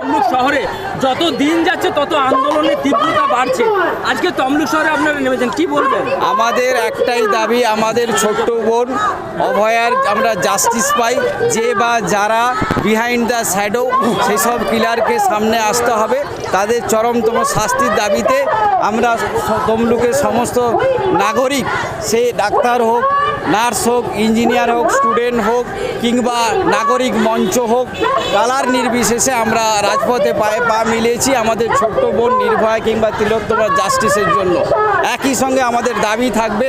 তমলুক শহরে যত দিন যাচ্ছে, তত আন্দোলনের তীব্রতা বাড়ছে। আজকে তমলুক শহরে আপনারা নেমেছেন, কি বলবেন? আমাদের একটাই দাবি, আমাদের ছোট্ট বোন অভয়ার আমরা জাস্টিস পাই। যে বা যারা বিহাইন্ড দ্য শ্যাডো সেই সব কিলারকে সামনে আসতে হবে। তাদের চরমতম শাস্তির দাবিতে আমরা তমলুকের সমস্ত নাগরিক, সে ডাক্তার হোক নার্স হোক, ইঞ্জিনিয়ার হোক, স্টুডেন্ট হোক, কিংবা নাগরিক মঞ্চ হোক, কালার নির্বিশেষে আমরা রাজপথে পায়ে পা মিলিয়েছি আমাদের ছোট্ট বোন নির্ভয়া কিংবা তিলোত্তমা জাস্টিসের জন্য। একই সঙ্গে আমাদের দাবি থাকবে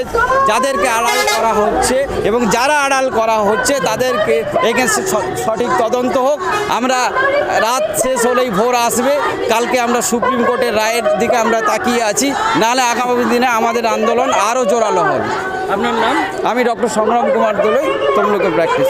যাদেরকে আড়াল করা হচ্ছে এবং যারা আড়াল করা হচ্ছে তাদেরকে এগেনস্ট সঠিক তদন্ত হোক। আমরা রাত শেষ হলেই ভোর আসবে। কালকে আমরা সুপ্রিম কোর্টের রায়ের দিকে আমরা তাকিয়ে আছি। নাহলে আগামী দিনে আমাদের আন্দোলন আরও জোরালো হবে। আপনার নাম? আমি ডক্টর সংগ্রাম কুমার দোলই তমলুকে practice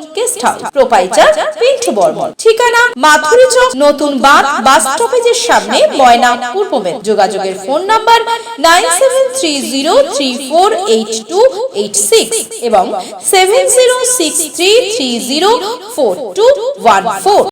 guest house proprietor Pintu Barman ঠিকানা মাথুরি চক নতুন বাঁধ বাস স্টপেজের সামনে ময়না পূর্ব মেদ যোগাযোগের phone number nine seven three zero three four eight two eight six এবং seven zero six three three zero four two one four.